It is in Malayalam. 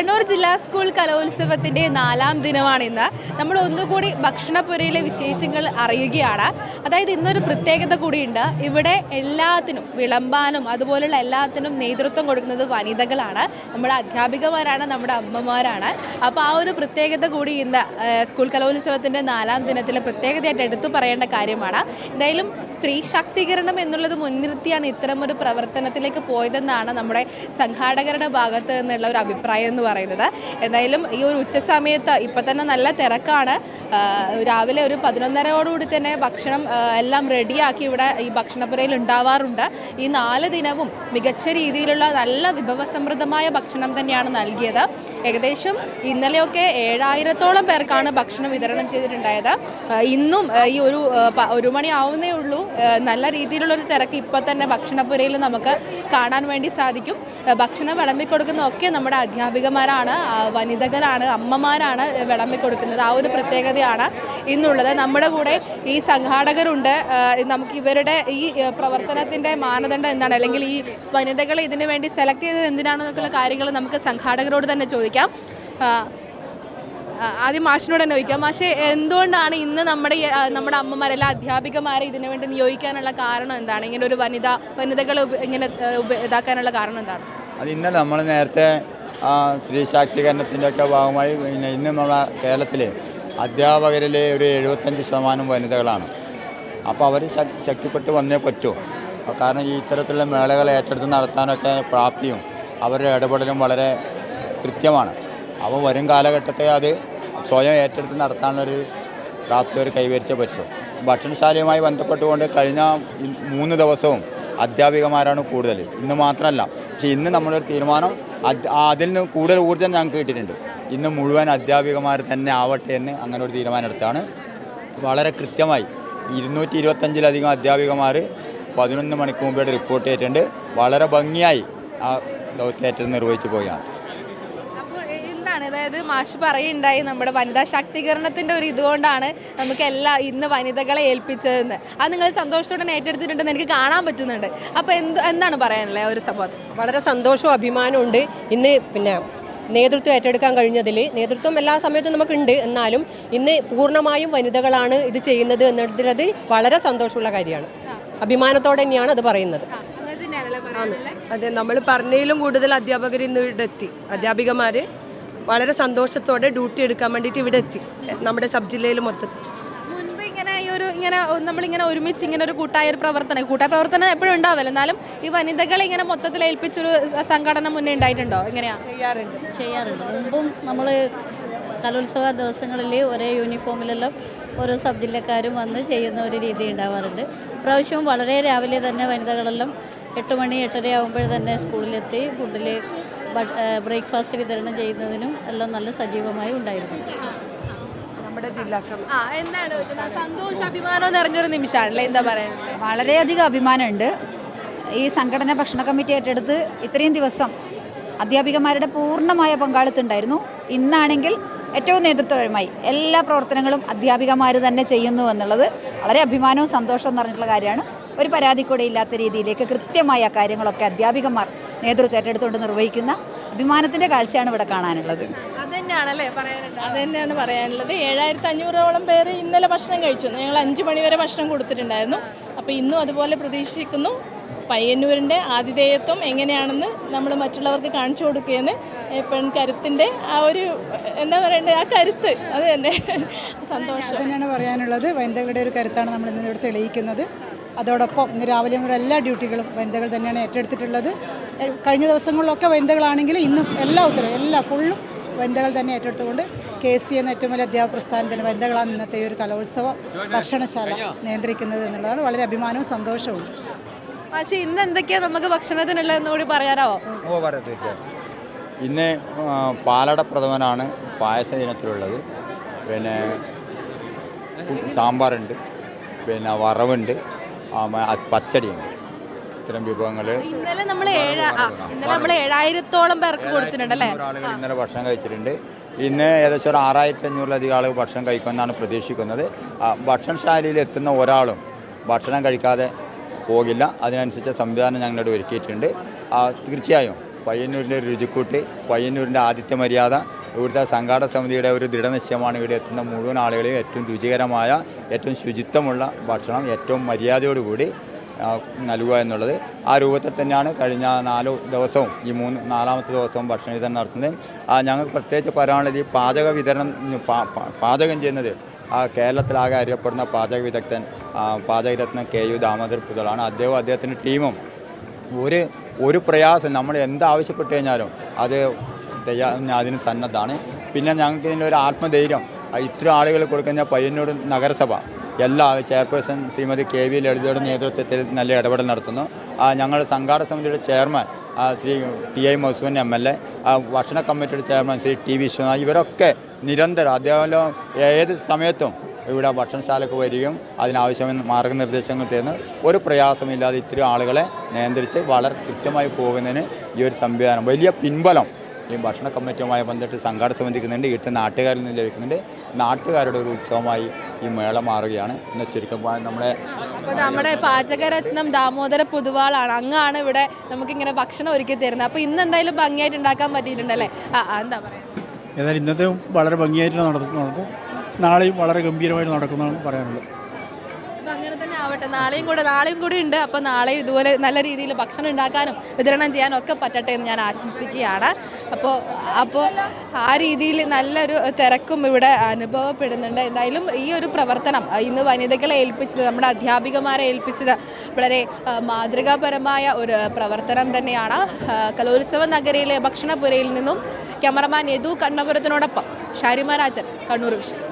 കണ്ണൂർ ജില്ലാ സ്കൂൾ കലോത്സവത്തിന്റെ നാലാം ദിനമാണ് ഇന്ന്. നമ്മൾ ഒന്നുകൂടി ഭക്ഷണപുരയിലെ വിശേഷങ്ങൾ അറിയുകയാണ്. അതായത് ഇന്നൊരു പ്രത്യേകത കൂടിയുണ്ട്. ഇവിടെ എല്ലാത്തിനും വിളമ്പാനും അതുപോലുള്ള എല്ലാത്തിനും നേതൃത്വം കൊടുക്കുന്നത് വനിതകളാണ്. നമ്മുടെ അധ്യാപികമാരാണ് നമ്മുടെ അമ്മമാരാണ്. അപ്പോൾ ആ ഒരു പ്രത്യേകത കൂടി ഇന്ന് സ്കൂൾ കലോത്സവത്തിന്റെ നാലാം ദിനത്തിലെ പ്രത്യേകതയായിട്ട് എടുത്തു പറയേണ്ട കാര്യമാണ്. എന്തായാലും സ്ത്രീ ശാക്തീകരണം എന്നുള്ളത് മുൻനിർത്തിയാണ് ഇത്തരമൊരു പ്രവർത്തനത്തിലേക്ക് പോയതെന്നാണ് നമ്മുടെ സംഘാടകരുടെ ഭാഗത്ത് നിന്നുള്ള ഒരു അഭിപ്രായം എന്ന് പറയുന്നത്. എന്തായാലും ഈ ഒരു ഉച്ച സമയത്ത് ഇപ്പം തന്നെ നല്ല തിരക്കാണ്. രാവിലെ ഒരു പതിനൊന്നരയോടുകൂടി തന്നെ ഭക്ഷണം എല്ലാം റെഡിയാക്കി ഇവിടെ ഈ ഭക്ഷണപ്പുരയിൽ ഉണ്ടാവാറുണ്ട്. ഈ നാല് ദിനവും മികച്ച രീതിയിലുള്ള നല്ല വിഭവസമൃദ്ധമായ ഭക്ഷണം തന്നെയാണ് നൽകിയത്. ഏകദേശം ഇന്നലെയൊക്കെ ഏഴായിരത്തോളം പേർക്കാണ് ഭക്ഷണം വിതരണം ചെയ്തിട്ടുണ്ടായത്. ഇന്നും ഈ ഒരു ഒരു മണിയാവുന്നേ ഉള്ളൂ. നല്ല രീതിയിലുള്ളൊരു തിരക്ക് ഇപ്പോൾ തന്നെ ഭക്ഷണപ്പുരയിൽ നമുക്ക് കാണാൻ വേണ്ടി സാധിക്കും. ഭക്ഷണം ഭക്ഷണം വിളമ്പിക്കൊടുക്കുന്നതൊക്കെ നമ്മുടെ അധ്യാപികമാരാണ് ആ, വനിതകളാണ് അമ്മമാരാണ് വിളമ്പി കൊടുക്കുന്നത്. ആ ഒരു പ്രത്യേകതയാണ് ഇന്നുള്ളത്. നമ്മുടെ കൂടെ ഈ സംഘാടകരുണ്ട്. നമുക്ക് ഇവരുടെ ഈ പ്രവർത്തനത്തിന്റെ മാനദണ്ഡം എന്താണ്? അല്ലെങ്കിൽ ഈ വനിതകളെ ഇതിനു വേണ്ടി സെലക്ട് ചെയ്തത് എന്തിനാണെന്നൊക്കെയുള്ള കാര്യങ്ങൾ നമുക്ക് സംഘാടകരോട് തന്നെ ചോദിക്കാം. ആദ്യം മാഷിനോട് തന്നെ ചോദിക്കാം. മാഷെ എന്തുകൊണ്ടാണ് ഇന്ന് നമ്മുടെ നമ്മുടെ അമ്മമാരെല്ലാം അധ്യാപികമാരെ ഇതിനു വേണ്ടി നിയോഗിക്കാനുള്ള കാരണം എന്താണ്? ഇങ്ങനെ ഒരു വനിത വനിതകളെ ഇങ്ങനെ ഇതാക്കാനുള്ള കാരണം എന്താണ്? അത് ഇന്നലെ നമ്മൾ നേരത്തെ സ്ത്രീ ശാക്തീകരണത്തിന്റെയൊക്കെ ഭാഗമായി പിന്നെ ഇന്ന് നമ്മുടെ കേരളത്തിലെ അധ്യാപകരിലെ ഒരു എഴുപത്തഞ്ച് ശതമാനം വനിതകളാണ്. അപ്പോൾ അവർ ശക്തിപ്പെട്ട് വന്നേ പറ്റൂ. കാരണം ഈ ഇത്തരത്തിലുള്ള മേളകൾ ഏറ്റെടുത്ത് നടത്താനൊക്കെ പ്രാപ്തിയും അവരുടെ ഇടപെടലും വളരെ കൃത്യമാണ്. അപ്പോൾ വരും കാലഘട്ടത്തെ അത് സ്വയം ഏറ്റെടുത്ത് നടത്താനുള്ളൊരു പ്രാപ്തി അവർ കൈവരിച്ചേ പറ്റൂ. ഭക്ഷണശാലയുമായി ബന്ധപ്പെട്ടുകൊണ്ട് കഴിഞ്ഞ മൂന്ന് ദിവസവും അധ്യാപികമാരാണ് കൂടുതൽ. ഇന്ന് മാത്രമല്ല. പക്ഷേ ഇന്ന് നമ്മളൊരു തീരുമാനം അതിൽ നിന്ന് കൂടുതൽ ഊർജം ഞങ്ങൾക്ക് കിട്ടിയിട്ടുണ്ട്. ഇന്ന് മുഴുവൻ അധ്യാപികമാർ തന്നെ ആവട്ടെ എന്ന് അങ്ങനെ ഒരു തീരുമാനം എടുത്താണ്. വളരെ കൃത്യമായി ഇരുന്നൂറ്റി ഇരുപത്തഞ്ചിലധികം അധ്യാപികമാർ പതിനൊന്ന് മണിക്ക് മുമ്പേ റിപ്പോർട്ട് ചെയ്തിട്ടുണ്ട്. വളരെ ഭംഗിയായി ആ ദൗത്യേറ്റം നിർവഹിച്ചു എന്താണ് അതായത് മാഷ് പറയുണ്ടായി നമ്മുടെ വനിതാ ശാക്തീകരണത്തിന്റെ ഒരു ഇതുകൊണ്ടാണ് നമുക്ക് എല്ലാ ഇന്ന് വനിതകളെ ഏൽപ്പിച്ചതെന്ന്. അത് നിങ്ങൾ സന്തോഷത്തോടെ ഏറ്റെടുത്തിട്ടുണ്ട് ഏറ്റെടുത്തിട്ടുണ്ടെന്ന് എനിക്ക് കാണാൻ പറ്റുന്നുണ്ട്. അപ്പോൾ എന്ത് എന്താണ് പറയാനുള്ളത് ഒരു സംഭവത്തിൽ? വളരെ സന്തോഷവും അഭിമാനമുണ്ട് ഇന്ന് പിന്നെ നേതൃത്വം ഏറ്റെടുക്കാൻ കഴിഞ്ഞതിൽ നേതൃത്വം എല്ലാ സമയത്തും നമുക്കുണ്ട്. എന്നാലും ഇന്ന് പൂർണമായും വനിതകളാണ് ഇത് ചെയ്യുന്നത് എന്നുള്ളത് വളരെ സന്തോഷമുള്ള കാര്യമാണ്. അഭിമാനത്തോടെ തന്നെയാണ് അത് പറയുന്നത്. അതെ നമ്മൾ പറഞ്ഞതിലും കൂടുതൽ അധ്യാപകർ ഇന്ന് ഇവിടെ എത്തി. അധ്യാപികമാർ വളരെ സന്തോഷത്തോടെ ഡ്യൂട്ടി എടുക്കാൻ വേണ്ടിയിട്ട് ഇവിടെ എത്തി നമ്മുടെ സബ് ജില്ലയിൽ മൊത്തത്തിൽ. മുൻപ് ഇങ്ങനെ ഈ ഒരു ഇങ്ങനെ നമ്മളിങ്ങനെ ഒരുമിച്ച് ഇങ്ങനെ ഒരു കൂട്ടായ ഒരു പ്രവർത്തനം കൂട്ടായ പ്രവർത്തനം എപ്പോഴും ഉണ്ടാവില്ല. എന്നാലും ഈ വനിതകളെ ഇങ്ങനെ മൊത്തത്തിൽ ഏൽപ്പിച്ചൊരു സംഘടന മുന്നേ ഉണ്ടായിട്ടുണ്ടോ? എങ്ങനെയാ? ചെയ്യാറുണ്ട്. ചെയ്യാറുണ്ട്. മുമ്പും നമ്മൾ കലോത്സവ ദിവസങ്ങളിൽ ഒരേ യൂണിഫോമിലെല്ലാം ഓരോ സബ് ജില്ലക്കാരും വന്ന് ചെയ്യുന്ന ഒരു രീതി ഉണ്ടാവാറുണ്ട്. പ്രാവശ്യവും വളരെ രാവിലെ തന്നെ വനിതകളെല്ലാം എട്ട് മണി എട്ടര ആകുമ്പോഴേ തന്നെ സ്കൂളിലെത്തി ഫുഡിൽ ബ്രേക്ക്ഫാസ്റ്റ് വിതരണം ചെയ്യുന്നതിനും എല്ലാം നല്ല സജീവമായി ഉണ്ടായിരുന്നു. നമ്മുടെ ജില്ലാക്കം ആ എന്താണ് ഇത് സന്തോഷം അഭിമാനം നിറഞ്ഞൊരു നിമിഷമാണല്ലേ? എന്താ വളരെയധികം അഭിമാനമുണ്ട്. ഈ സംഘടന ഭക്ഷണ കമ്മിറ്റി ഏറ്റെടുത്ത് ഇത്രയും ദിവസം അധ്യാപികമാരുടെ പൂർണമായ പങ്കാളിത്തം ഉണ്ടായിരുന്നു ഇന്നാണെങ്കിൽ ഏറ്റവും നേതൃത്വപരമായി എല്ലാ പ്രവർത്തനങ്ങളും അധ്യാപികമാർ തന്നെ ചെയ്യുന്നു എന്നുള്ളത് വളരെ അഭിമാനവും സന്തോഷവും നിറഞ്ഞിട്ടുള്ള കാര്യമാണ്. ഒരു പരാതി കൂടെ ഇല്ലാത്ത രീതിയിലേക്ക് കൃത്യമായ കാര്യങ്ങളൊക്കെ അധ്യാപികമാർ നേതൃത്വം ഏറ്റെടുത്തുകൊണ്ട് നിർവഹിക്കുന്ന അഭിമാനത്തിന്റെ കാഴ്ചയാണ് ഇവിടെ കാണാനുള്ളത്. അതന്നെയാണല്ലേ പറയാനുള്ളത്? അത് തന്നെയാണ് പറയാനുള്ളത്. ഏഴായിരത്തി അഞ്ഞൂറോളം പേര് ഇന്നലെ ഭക്ഷണം കഴിച്ചു. ഞങ്ങൾ അഞ്ച് മണിവരെ ഭക്ഷണം കൊടുത്തിട്ടുണ്ടായിരുന്നു. അപ്പോൾ ഇന്നും അതുപോലെ പ്രതീക്ഷിക്കുന്നു പയ്യന്നൂരിന്റെ ആതിഥേയത്വം എങ്ങനെയാണെന്ന് നമ്മൾ മറ്റുള്ളവർക്ക് കാണിച്ചു കൊടുക്കുകയെന്ന് പെൺകരുത്തിന്റെ ആ ഒരു എന്താ പറയണ്ടേ ആ കരുത്ത്. അത് തന്നെ. സന്തോഷം. തന്നെയാണ് പറയാനുള്ളത്. വനിതകളുടെ ഒരു കരുത്താണ് നമ്മൾ ഇന്ന് ഇവിടെ തെളിയിക്കുന്നത്. അതോടൊപ്പം ഇന്ന് രാവിലെ മുതൽ എല്ലാ ഡ്യൂട്ടികളും വനിതകൾ തന്നെയാണ് ഏറ്റെടുത്തിട്ടുള്ളത്. കഴിഞ്ഞ ദിവസങ്ങളിലൊക്കെ വനിതകളാണെങ്കിൽ ഇന്നും എല്ലാ ഉത്തരവും എല്ലാ ഫുള്ളും വനിതകൾ തന്നെ ഏറ്റെടുത്തുകൊണ്ട് കെ എസ് ടി എന്ന ഏറ്റവും വലിയ അധ്യാപക പ്രസ്ഥാനത്തിന് വനിതകളാണ് ഇന്നത്തെ ഈ ഒരു കലോത്സവ ഭക്ഷണശാല നിയന്ത്രിക്കുന്നത് എന്നുള്ളതാണ്. വളരെ അഭിമാനവും സന്തോഷവും. പക്ഷേ ഇന്ന് എന്തൊക്കെയാ നമുക്ക് ഭക്ഷണത്തിനുള്ളതെന്ന് കൂടി പറയാനാവോ ഓ പറയാം തീർച്ചയായും. ഇന്ന് പാലട പ്രഥമനാണ് പായസ ദിനത്തിലുള്ളത്. പിന്നെ സാമ്പാറുണ്ട്. പിന്നെ വറവുണ്ട്. പച്ചടിയുണ്ട്. ഇത്തരം വിഭവങ്ങൾ ഇന്നലെ നമ്മൾ ഇന്നലെ നമ്മൾ ഏഴായിരത്തോളം പേർക്ക് കൊടുത്തിട്ടുണ്ടല്ലേ ആളുകൾ ഇന്നലെ ഭക്ഷണം കഴിച്ചിട്ടുണ്ട്. ഇന്ന് ഏകദേശം ഒരു ആറായിരത്തി അഞ്ഞൂറിലധികം ആളുകൾ ഭക്ഷണം കഴിക്കുമെന്നാണ് പ്രതീക്ഷിക്കുന്നത്. ഭക്ഷണശാലയിൽ എത്തുന്ന ഒരാളും ഭക്ഷണം കഴിക്കാതെ പോകില്ല. അതിനനുസരിച്ച സംവിധാനം ഞങ്ങളുടെ ഒരുക്കിയിട്ടുണ്ട്. തീർച്ചയായും പയ്യന്നൂരിന്റെ ഒരു രുചിക്കൂട്ട് പയ്യന്നൂരിന്റെ ആദിത്യ മര്യാദ ഇവിടുത്തെ സംഘാടക സമിതിയുടെ ഒരു ദൃഢനിശ്ചയമാണ് ഇവിടെ എത്തുന്ന മുഴുവൻ ആളുകളെയും ഏറ്റവും രുചികരമായ ഏറ്റവും ശുചിത്വമുള്ള ഭക്ഷണം ഏറ്റവും മര്യാദയോടുകൂടി നൽകുക എന്നുള്ളത്. ആ രൂപത്തിൽ തന്നെയാണ് കഴിഞ്ഞ നാല് ദിവസവും ഈ മൂന്ന് നാലാമത്തെ ദിവസവും ഭക്ഷണ വിതരണം നടത്തുന്നത്. ആ, ഞങ്ങൾക്ക് പ്രത്യേകിച്ച് പറയാനുള്ളത് ഈ പാചക വിതരണം പാചകം ചെയ്യുന്നത് ആ കേരളത്തിലാകെ അറിയപ്പെടുന്ന പാചക വിദഗ്ധൻ പാചകരത്നം കെ യു ദാമോദർ പുതളാണ്. അദ്ദേഹവും അദ്ദേഹത്തിന്റെ ടീമും ഒരു ഒരു പ്രയാസം നമ്മൾ എന്താവശ്യപ്പെട്ട് കഴിഞ്ഞാലും അത് തയ്യാ അതിന് സന്നദ്ധമാണ്. പിന്നെ ഞങ്ങൾക്ക് ഇതിന്റെ ഒരു ആത്മധൈര്യം. ഇത്രയും ആളുകൾ കൊടുക്കുന്ന പയ്യന്നൂർ നഗരസഭ. എല്ലാ ചെയർപേഴ്സൺ ശ്രീമതി കെ വി ലളിതയുടെ നേതൃത്വത്തിൽ നല്ല ഇടപെടൽ നടത്തുന്നു. ഞങ്ങളുടെ സംഘാടക സമിതിയുടെ chairman Shri T I Masoon M L A ഭക്ഷണ കമ്മിറ്റിയുടെ ചെയർമാൻ ശ്രീ ടി വിശ്വനാഥ് ഇവരൊക്കെ നിരന്തരം അദ്ദേഹം ഏത് സമയത്തും ഇവിടെ ഭക്ഷണശാലക്ക് വരികയും അതിനാവശ്യമായ മാർഗനിർദ്ദേശങ്ങൾ തരുന്നു ഒരു പ്രയാസമില്ലാതെ ഇത്തിരി ആളുകളെ നിയന്ത്രിച്ച് വളരെ കൃത്യമായി പോകുന്നതിന് ഈ ഒരു സംവിധാനം വലിയ പിൻബലം ഈ ഭക്ഷണ കമ്മിറ്റിയുമായി ബന്ധപ്പെട്ട് സംഘാടക സമിതിക്കുന്നുണ്ട് ഇവിടുത്തെ നാട്ടുകാരിൽ നിന്ന് ലഭിക്കുന്നുണ്ട്. നാട്ടുകാരുടെ ഒരു ഉത്സവമായി ഈ മേള മാറുകയാണ്. ഇന്ന് ചുരുക്കം നമ്മളെ അപ്പോൾ നമ്മുടെ പാചകരത്നം ദാമോദര പുതുവാളാണ്. അങ്ങാണ് ഇവിടെ നമുക്കിങ്ങനെ ഭക്ഷണം ഒരുക്കി തരുന്നത്. അപ്പോൾ ഇന്ന് എന്തായാലും ഭംഗിയായിട്ട് ഉണ്ടാക്കാൻ പറ്റിയിട്ടുണ്ടല്ലേ? എന്താ പറയുക ഏതായാലും ഇന്നത്തെ വളരെ ഭംഗിയായിട്ട് നടക്കും നടക്കും. നാളെയും വളരെ ഗംഭീരമായിട്ട് നടക്കുന്നതാണ് പറയാനുള്ളത്. തന്നെ ആവട്ടെ. നാളെയും കൂടെ നാളെയും കൂടി ഉണ്ട്. അപ്പോൾ നാളെയും ഇതുപോലെ നല്ല രീതിയിൽ ഭക്ഷണം ഉണ്ടാക്കാനും വിതരണം ചെയ്യാനും ഒക്കെ പറ്റട്ടെ എന്ന് ഞാൻ ആശംസിക്കുകയാണ്. അപ്പോൾ അപ്പോൾ ആ രീതിയിൽ നല്ലൊരു തിരക്കും ഇവിടെ അനുഭവപ്പെടുന്നുണ്ട്. എന്തായാലും ഈ ഒരു പ്രവർത്തനം ഇന്ന് വനിതകളെ ഏൽപ്പിച്ചത് നമ്മുടെ അധ്യാപികമാരെ ഏൽപ്പിച്ചത് വളരെ മാതൃകാപരമായ ഒരു പ്രവർത്തനം തന്നെയാണ്. കലോത്സവ നഗരിയിലെ ഭക്ഷണപുരയിൽ നിന്നും ക്യാമറമാൻ യദു കണ്ണപുരത്തിനോടൊപ്പം ഷാരിമ രാജൻ കണ്ണൂർ വിഷൻ.